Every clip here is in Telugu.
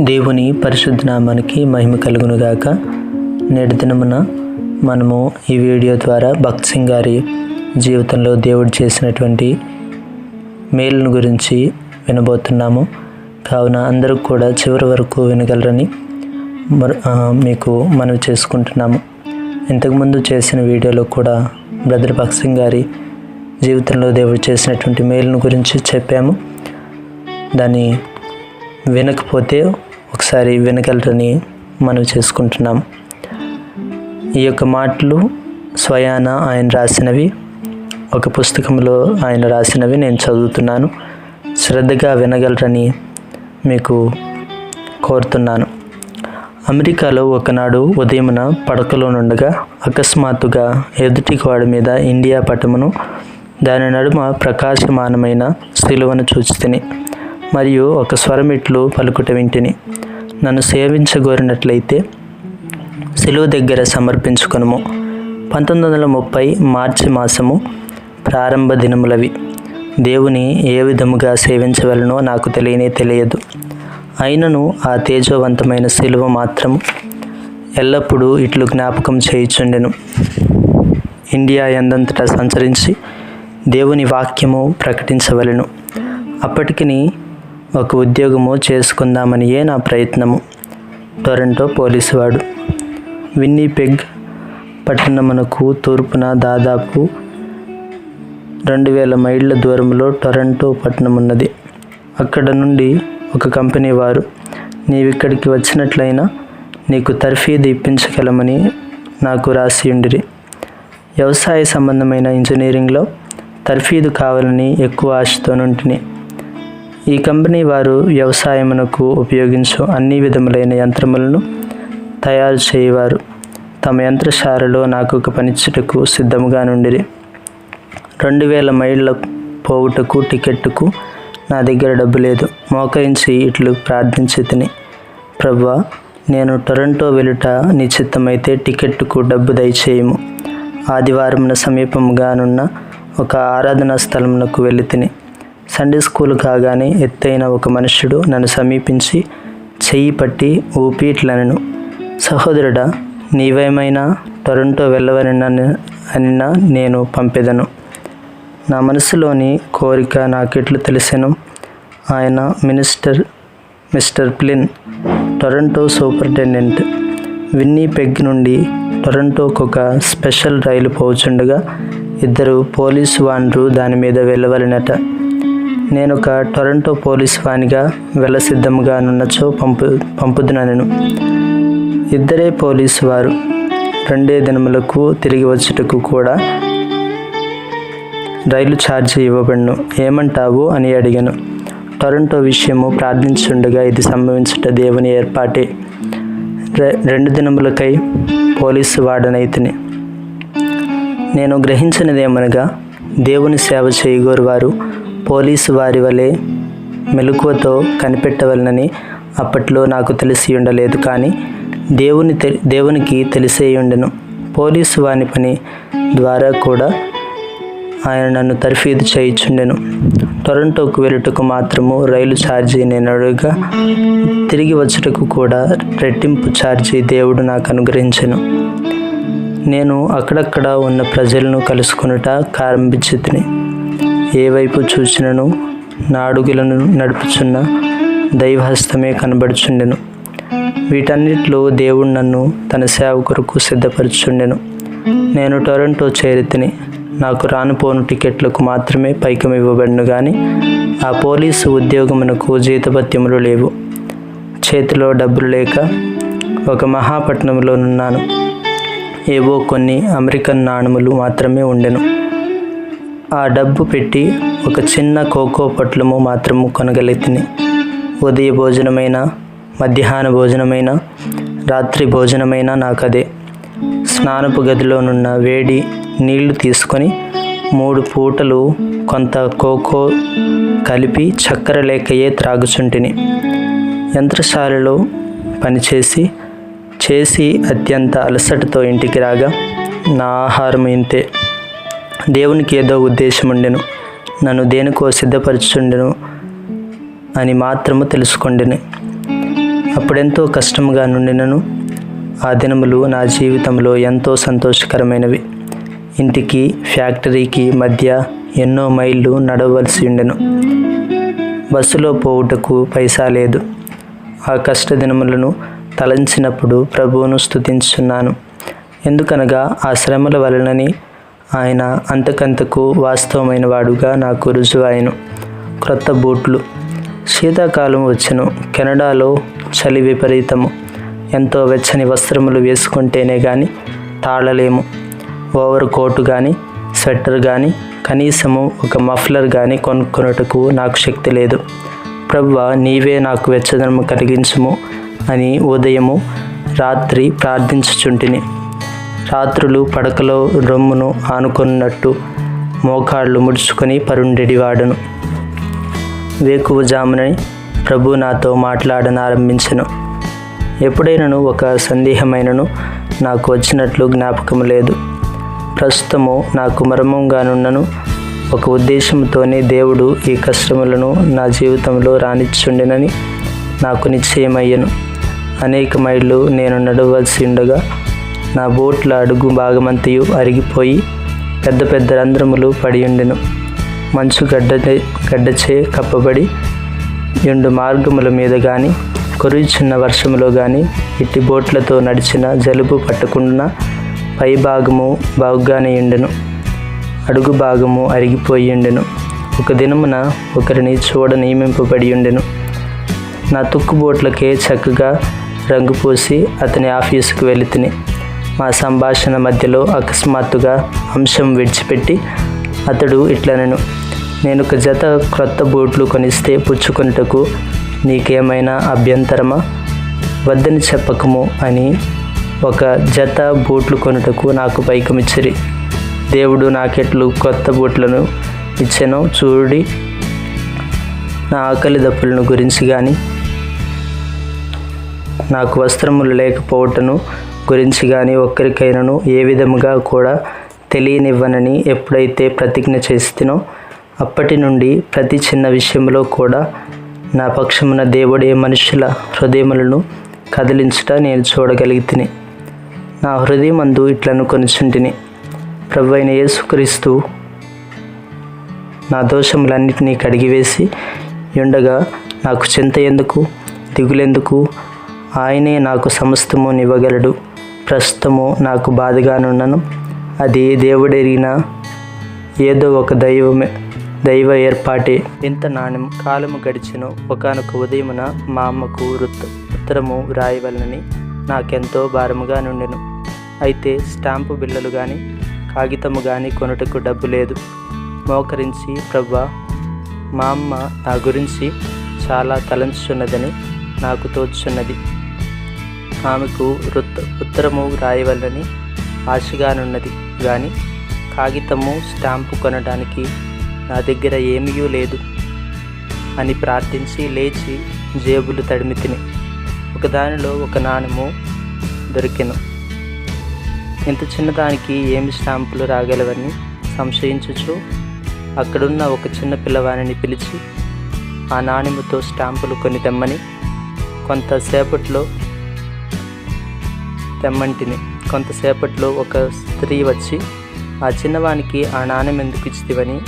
దేవుని పరిశుద్ధ నామానికి మహిమ కలుగునుగాక. నేటి దినమున మనము ఈ వీడియో ద్వారా భక్త్ సింగ్ గారి జీవితంలో దేవుడు చేసినటువంటి మేలును గురించి వినబోతున్నాము. కావున అందరూ కూడా చివరి వరకు వినగలరని మీకు మనవి చేసుకుంటున్నాము. ఇంతకుముందు చేసిన వీడియోలో కూడా బ్రదర్ భక్త్ సింగ్ గారి జీవితంలో దేవుడు చేసినటువంటి మేలును గురించి చెప్పాము. దాన్ని వినకపోతే ఒకసారి వినగలరని మనం చేసుకుంటున్నాం. ఈ యొక్క మాటలు స్వయాన ఆయన రాసినవి ఒక పుస్తకంలో ఆయన రాసినవి నేను చదువుతున్నాను. శ్రద్ధగా వినగలరని మీకు కోరుతున్నాను. అమెరికాలో ఒకనాడు ఉదయమున పడకలో నుండగా అకస్మాత్తుగా ఎదుటి గోడ మీద ఇండియా పటమును దాని నడుమ ప్రకాశమానమైన శిలువను చూచితిని. మరియు ఒక స్వరమిట్లు పలుకుట వింటిని. నన్ను సేవించగోరినట్లయితే శిలువ దగ్గర సమర్పించుకునుము. పంతొమ్మిది వందల ముప్పై మార్చి మాసము ప్రారంభ దినములవి. దేవుని ఏ విధముగా సేవించవలనో నాకు తెలియనే తెలియదు. అయినను ఆ తేజోవంతమైన శిలువ మాత్రము ఎల్లప్పుడూ ఇట్లు జ్ఞాపకం చేయుచుండెను. ఇండియా ఎందంతటా సంచరించి దేవుని వాక్యము ప్రకటించవలెను. అప్పటికి ఒక ఉద్యోగము చేసుకుందామనియే నా ప్రయత్నము? టొరంటో పోలీసువాడు. విన్నీపెగ్ పట్టణమునకు తూర్పున దాదాపు రెండు వేల మైళ్ళ దూరంలో టొరంటో పట్టణమున్నది. అక్కడ నుండి ఒక కంపెనీ వారు నీవిక్కడికి వచ్చినట్లయినా నీకు తర్ఫీదు ఇప్పించగలమని నాకు రాసి ఉండిరి వ్యవసాయ సంబంధమైన ఇంజనీరింగ్లో తర్ఫీదు కావాలని ఎక్కువ ఆశతోనుంటిని. ఈ కంపెనీ వారు వ్యవసాయమునకు ఉపయోగించు అన్ని విధములైన యంత్రములను తయారు చేయవారు. తమ యంత్రశాలలో నాకు ఒక పనిచ్చుటకు సిద్ధముగా నుండిరి. రెండు వేల మైళ్ళ పోవుటకు టికెట్టుకు నా దగ్గర డబ్బు లేదు. మోకరించి ఇట్లు ప్రార్థించి తిని ప్రభువా నేను టొరంటో వెలుట నిశ్చితమైతే టికెట్టుకు డబ్బు దయచేయము. ఆదివారమున సమీపముగానున్న ఒక ఆరాధనా స్థలమునకు వెళ్ళి తిని సండే స్కూల్ కాగానే ఎత్తైన ఒక మనుష్యుడు నన్ను సమీపించి చెయ్యి పట్టి ఊపి ఇట్లనను సహోదరుడా నీవేమైనా టొరంటో వెళ్ళవని నన్ను అనినా నేను పంపెదను. నా మనసులోని కోరిక నాకెట్లు తెలిసెను. ఆయన మినిస్టర్ మిస్టర్ ప్లిన్ టొరంటో సూపరింటెండెంట్. విన్నీపెగ్ నుండి టొరంటోకు ఒక స్పెషల్ రైలు పోచుండగా ఇద్దరు పోలీసు వాన్లు దాని మీద వెళ్ళవలనట. నేను ఒక టొరంటో పోలీస్ వానిగా వెళ్ళసిద్ధముగా నున్నచో పంపు పంపుదునను ఇద్దరే పోలీసు వారు రెండే దినములకు తిరిగి వచ్చుటకు కూడా రైలు ఛార్జీ ఇవ్వబడును. ఏమంటావు? అని అడిగాను. టొరంటో విషయము ప్రార్థించుండగా ఇది సంభవించుట దేవుని ఏర్పాటే. రె- రెండు దినములకై పోలీసు వాడనైతిని. నేను గ్రహించినదేమనగా దేవుని సేవ చేయగోరు వారు పోలీసు వారి వలె మెలకువతో కనిపెట్టవలనని అప్పట్లో నాకు తెలిసి ఉండలేదు కానీ దేవుని తె దేవునికి తెలిసేయుండెను పోలీసు వాని పని ద్వారా కూడా ఆయన నన్ను తర్ఫీదు చేయుచుండెను. టొరంటోకు వెళ్ళుటకు మాత్రము రైలు ఛార్జీ నేను తిరిగి వచ్చుటకు కూడా రెట్టింపు ఛార్జీ దేవుడు నాకు అనుగ్రహించెను. నేను అక్కడక్కడ ఉన్న ప్రజలను కలుసుకొనుట ప్రారంభించితిని ఏ వైపు చూచినను నా అడుగులను నడుపుచున్న దైవహస్తమే కనబడుచుండెను. వీటన్నిటిలో దేవుడు నన్ను తన సేవ కొరకు సిద్ధపరచుండెను. నేను టొరంటో చేరితిని నాకు రానుపోను టికెట్లకు మాత్రమే పైకం ఇవ్వబడిను కానీ ఆ పోలీసు ఉద్యోగమునకు జీతభత్యములు లేవు. చేతిలో డబ్బులు లేక ఒక మహాపట్నంలోనున్నాను. ఏవో కొన్ని అమెరికన్ నాణములు మాత్రమే ఉండెను. ఆ డబ్బు పెట్టి ఒక చిన్న కోకో పొట్లము మాత్రము కొనగలిగితిని. ఉదయ భోజనమైన మధ్యాహ్న భోజనమైన రాత్రి భోజనమైన నాకు అదే స్నానపు గదిలోనున్న వేడి నీళ్ళు తీసుకొని మూడు పూటలు కొంత కోకో కలిపి చక్కెర లేకయే త్రాగుచుంటిని. యంత్రశాలలో పనిచేసి చేసి అత్యంత అలసటతో ఇంటికి రాగా నా ఆహారం ఇంతే. దేవునికి ఏదో ఉద్దేశం ఉండెను. నన్ను దేనికో సిద్ధపరచుండెను అని మాత్రము తెలుసుకుండెను. అప్పుడెంతో కష్టముగా నుండినను. ఆ దినములు నా జీవితంలో ఎంతో సంతోషకరమైనవి. ఇంటికి ఫ్యాక్టరీకి మధ్య ఎన్నో మైళ్ళు నడవలసి ఉండెను. బస్సులో పోవుటకు పైసా లేదు. ఆ కష్ట దినములను తలంచినప్పుడు ప్రభువును స్తుతించున్నాను ఎందుకనగా ఆ శ్రమల వలనని ఆయన అంతకంతకు వాస్తవమైన వాడుగా నాకు రుజువాయను క్రొత్త బూట్లు. శీతాకాలం వచ్చెను. కెనడాలో చలి విపరీతము. ఎంతో వెచ్చని వస్త్రములు వేసుకుంటేనే కానీ తాళలేము. ఓవర్ కోటు కానీ స్వెటర్ కానీ కనీసము ఒక మఫ్లర్ కానీ కొనుక్కున్నట్టుకు నాకు శక్తి లేదు. ప్రవ్వ నీవే నాకు వెచ్చదనము కలిగించుము అని ఉదయము రాత్రి ప్రార్థించుచుంటిని. రాత్రులు పడకలో రొమ్మును ఆనుకున్నట్టు మోకాళ్ళు ముడుచుకొని పరుండెడివాడను. వేకువజామునని ప్రభు నాతో మాట్లాడనారంభించను. ఎప్పుడైనను ఒక సందేహమైనను నాకు వచ్చినట్లు జ్ఞాపకం లేదు. ప్రస్తుతము నాకు మర్మంగానున్నను ఒక ఉద్దేశంతోనే దేవుడు ఈ కష్టములను నా జీవితంలో రానిచ్చుండెనని నాకు నిశ్చయమయ్యను. అనేక మైళ్ళు నేను నడవలసి ఉండగా నా బోట్ల అడుగు భాగమంతయు అరిగిపోయి పెద్ద పెద్ద రంధ్రములు పడియుండెను మంచు గడ్డ గడ్డచే కప్పబడి ఎండు మార్గముల మీద కానీ కురుచున్న వర్షములో కానీ ఇట్టి బోట్లతో నడిచిన జలుబు పట్టకుండా పై భాగము బాగుగానే ఉండెను. అడుగు భాగము అరిగిపోయి ఉండెను. ఒక దినమున ఒకరిని చూడ నియమింపబడి ఉండెను. నా తుక్కు బోట్లకే చక్కగా రంగు పూసి అతని ఆఫీసుకు వెళుతుని మా సంభాషణ మధ్యలో అకస్మాత్తుగా అంశం విడిచిపెట్టి అతడు ఇట్లనెను. నేను ఒక జత క్రొత్త బూట్లు కొనిస్తే పుచ్చుకొనుటకు నీకేమైనా అభ్యంతరమా? వద్దని చెప్పకము అని ఒక జత బూట్లు కొనుటకు నాకు పైకమిచ్చిరి. దేవుడు నాకెట్లు కొత్త బూట్లను ఇచ్చెను చూడి నా ఆకలి దప్పులను గురించి కానీ నాకు వస్త్రములు లేకపోవటను గురించి కానీ ఒక్కరికైనాను ఏ విధముగా కూడా తెలియనివ్వనని ఎప్పుడైతే ప్రతిజ్ఞ చేస్తునో అప్పటి నుండి ప్రతి చిన్న విషయంలో కూడా నా పక్షమున దేవుడే మనుషుల హృదయములను కదిలించుట నేను చూడగలిగితిని. నా హృదయమందు ఇట్లను కొనుచుంటిని. ప్రభు అయిన యేసుక్రీస్తు నా దోషములన్నిటినీ కడిగివేసి ఉండగా నాకు చింత ఎందుకు దిగులెందుకు ఆయనే నాకు సమస్తము నివ్వగలడు ప్రస్తుతము నాకు బాధగానున్నాను అది దేవుడెరిగిన ఏదో ఒక దైవమే దైవ ఏర్పాటే. ఇంత నాణ్యం కాలము గడిచిన. ఒకనొక ఉదయమున మా అమ్మకు వృత్త ఉత్తరము వ్రాయవలనని నాకెంతో భారముగా నుండెను. అయితే స్టాంపు బిళ్ళలు కానీ కాగితము కానీ కొనుటకు డబ్బు లేదు. మోకరించి ప్రభా మా అమ్మ నా గురించి చాలా తలంచుచున్నదని నాకు తోచున్నది ఆమెకు వృత్త ఉత్తరము రాయవలని ఆశగానున్నది. కానీ కాగితము స్టాంపు కొనడానికి నా దగ్గర ఏమీ లేదు అని ప్రార్థించి లేచి జేబులు తడిమి తిని ఒకదానిలో ఒక నాణెము దొరికెను. ఇంత చిన్నదానికి ఏమి స్టాంపులు రాగలవని సంశయించుచు అక్కడున్న ఒక చిన్న పిల్లవాణిని పిలిచి ఆ నాణెముతో స్టాంపులు కొని తెమ్మని కొంతసేపట్లో తెమ్మంటిని. కొంతసేపట్లో ఒక స్త్రీ వచ్చి ఆ చిన్నవానికి ఆ నాణ్యం ఎందుకు ఇచ్చివని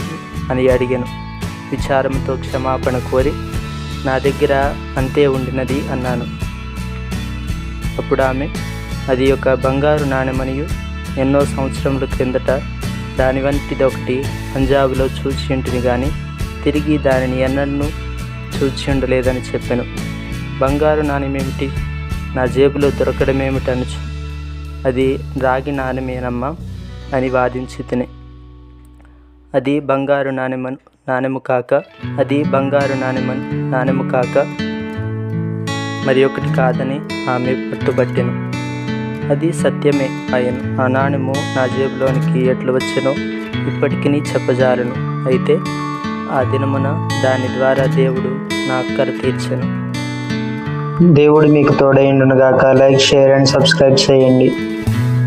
అని అడిగాను. విచారంతో క్షమాపణ కోరి నా దగ్గర అంతే ఉండినది అన్నాను. అప్పుడు ఆమె అది ఒక బంగారు నాణ్యమనియు. ఎన్నో సంవత్సరముల క్రిందట దాని వంటిది ఒకటి పంజాబ్లో చూచింటిని కానీ తిరిగి దానిని ఎన్నడూ చూచి ఉండలేదని చెప్పాను. బంగారు నాణ్యమేమిటి? నా జేబులో దొరకడమేమిటనుచు? అది రాగి నాణెమేనమ్మా? అని వాదించి తినే. అది బంగారు నాణెమను నాణెము కాక అది బంగారు నాణెమను నాణెము కాక మరి ఒకటి కాదని ఆమె పట్టుబట్టెను. అది సత్యమే అయ్యను ఆ నాణెము నా జేబులోనికి ఎట్లు వచ్చెనో ఇప్పటికీ చెప్పజాలను. అయితే ఆ దినమున దాని ద్వారా దేవుడు నా అక్కర తీర్చెను. దేవుడు మీకు తోడైండునుగాక లైక్ షేర్ అండ్ సబ్స్క్రైబ్ చేయండి.